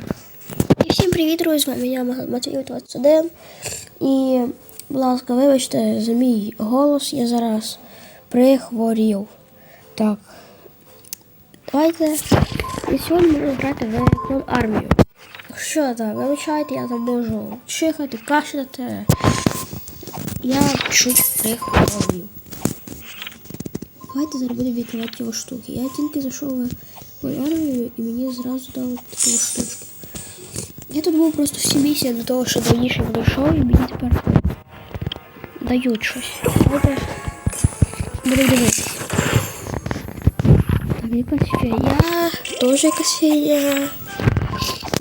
Так. І всім привіт, друзі, я Матвій 21. І, будь ласка, вибачте за мій голос, я зараз прихворів. Так. Давайте. І сьогодні будемо грати в клон армію. Що так, вибачайте, я там можу чихати, кашляти. Я чуть прихворів. Давайте зараз будемо відкривати його штуки. Я тільки зайшов в армію і мені зразу дали такі штучки. Я тут був просто всі місії до того, що давніше пройшов, і мені тепер дають щось. Давайте будемо дивитися. Так, якась фея, теж якась фея.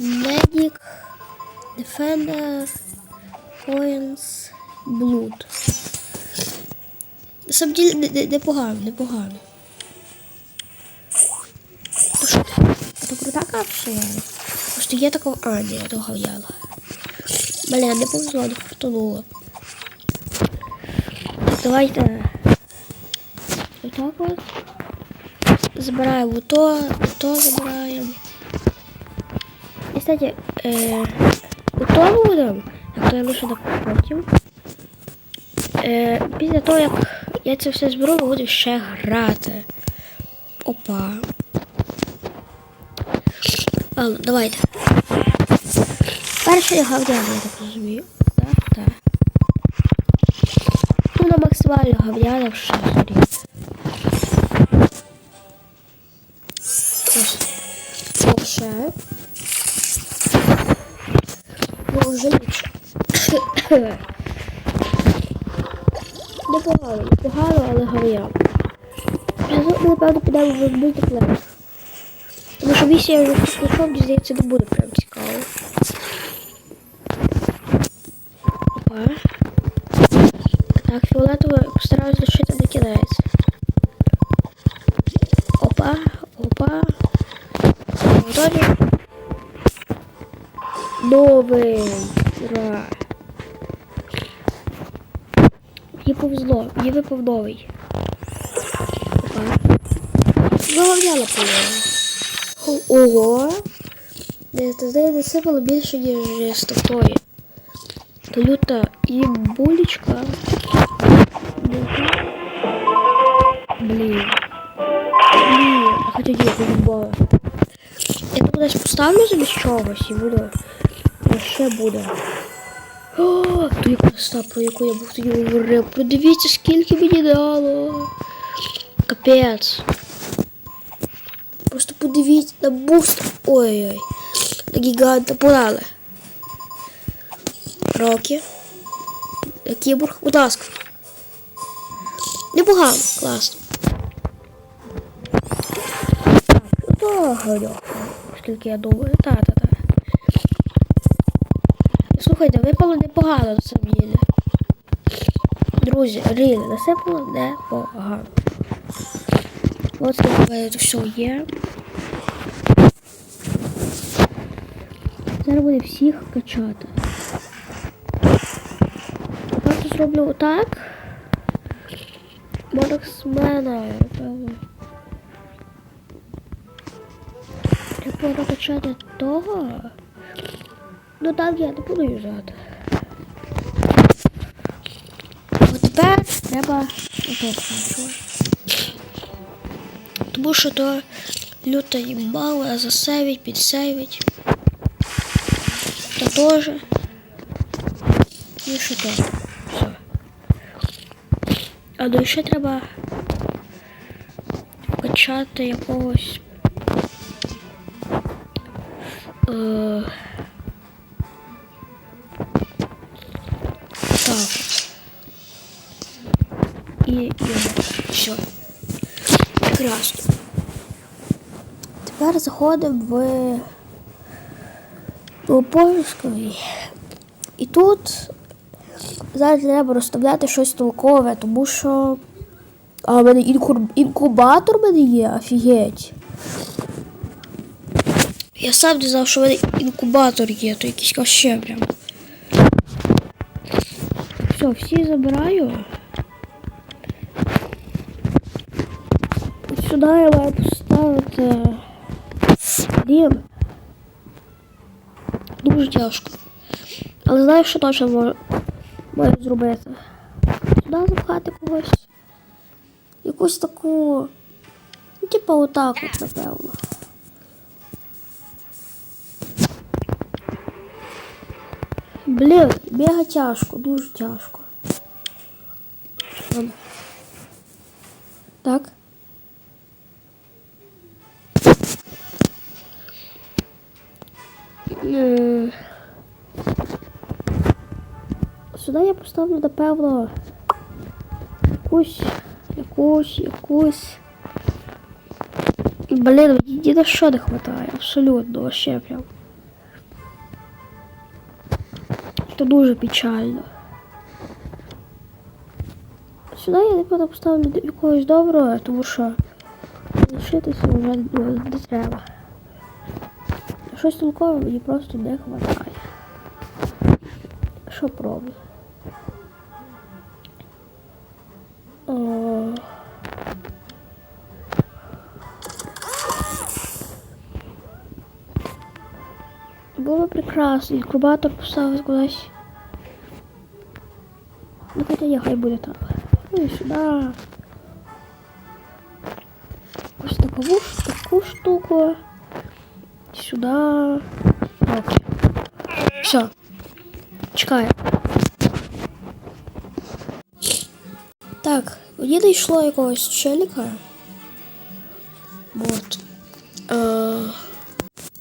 Медик, Defender, Coins, Blood. На самом деле не- не- непогано, непогано. То що? Це крута капсула. Просто є такого... А, ні, я того взяла. Бля, не повезло, не. Так, давайте. Отак от. Забираємо то, то забираємо. І, кстати, е, у то будемо, як то я лише потім. Е, після того, як я це все зберу, ми будемо ще грати. Опа. Ладно, давайте. Перший гавняна, я так розумію. Так, так. Ну, на максимально гавняна в 6 Ще. Ну, вже ліпше. Непогано, непогано, але гавняна. Ми, напевно, підемо в мультиплеєр. Тому що місія вже пройшов, мені здається, не буде прям цікаво. Опа. Так, фіолетово постараюсь лишити на кінець. Опа, опа. Готові. Новий. Ура. Мені повезло, мені випав новий. Опа. Головняла по Ого. Де знає, більше, ніж з такої. Люта і булечка. Блін. Блін, хоча я футбол. Я тут десь поставлю замість чогось і буду. Ще буде. О, яка краса, про яку я був тоді говорив. Подивіться, скільки мені дало. Капець. Просто подивіться на буст. Ой-ой. На гіганта подали. Рокі. На кіборг. Будь ласка. Непогано, класно. Так, то. Скільки я думаю. Та-та-та. Слухайте, випало непогано на самом деле. Друзі, реально, непогано. Ось таке все є. Зараз буде всіх качати. Просто зроблю отак. Марксмена, певно. Треба прокачати того. Ну так я не буду юзати. От тепер треба отут скачувати. Тому що то люто їм мало, а засейвить, підсейвить. Та теж. І що то. Все. А ну ще треба качати якогось. Е... І, і все. Прекрасно. Тепер заходимо в у. І тут зараз треба розставляти щось толкове, тому що. А в мене інкубатор в мене є, офігеть. Я сам не знав, що в мене інкубатор є, то якийсь вообще прям. Все, всі забираю. От сюди я маю поставити дім. Дуже тяжко. Але знаєш, що точно можу, зробити? Сюди запхати когось. Якусь таку. Ну, типа отак от, напевно. Блін, мега тяжко, дуже тяжко. Так. Сюди я поставлю, напевно, якусь, якусь, якусь. Блін, ні на що не хватає, абсолютно, вообще прям. Це дуже печально. Сюди я напевно поставлю якогось доброго, тому що лишитися вже не треба. Щось толкове мені просто не хватає. Що пробую? О. Було прекрасно, інкубатор поставити кудись. Ну хоча є, хай буде так. Ну і сюди. Ось таку штуку. Сюди. Окей. Все. Чекаю. Так, мені дійшло якогось челіка. Вот. Е,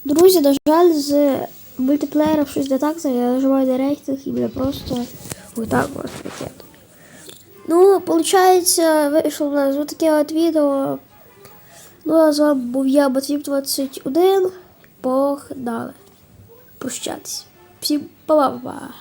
Друзі, на жаль, з мультиплеєром щось не так, я нажимаю на рейтинг і мене просто отак ось ракет. Ну, виходить, вийшло у нас отаке от відео. Ну, а з вами був я, Батвіп 21 погнали прощатись. Всім па-па-па!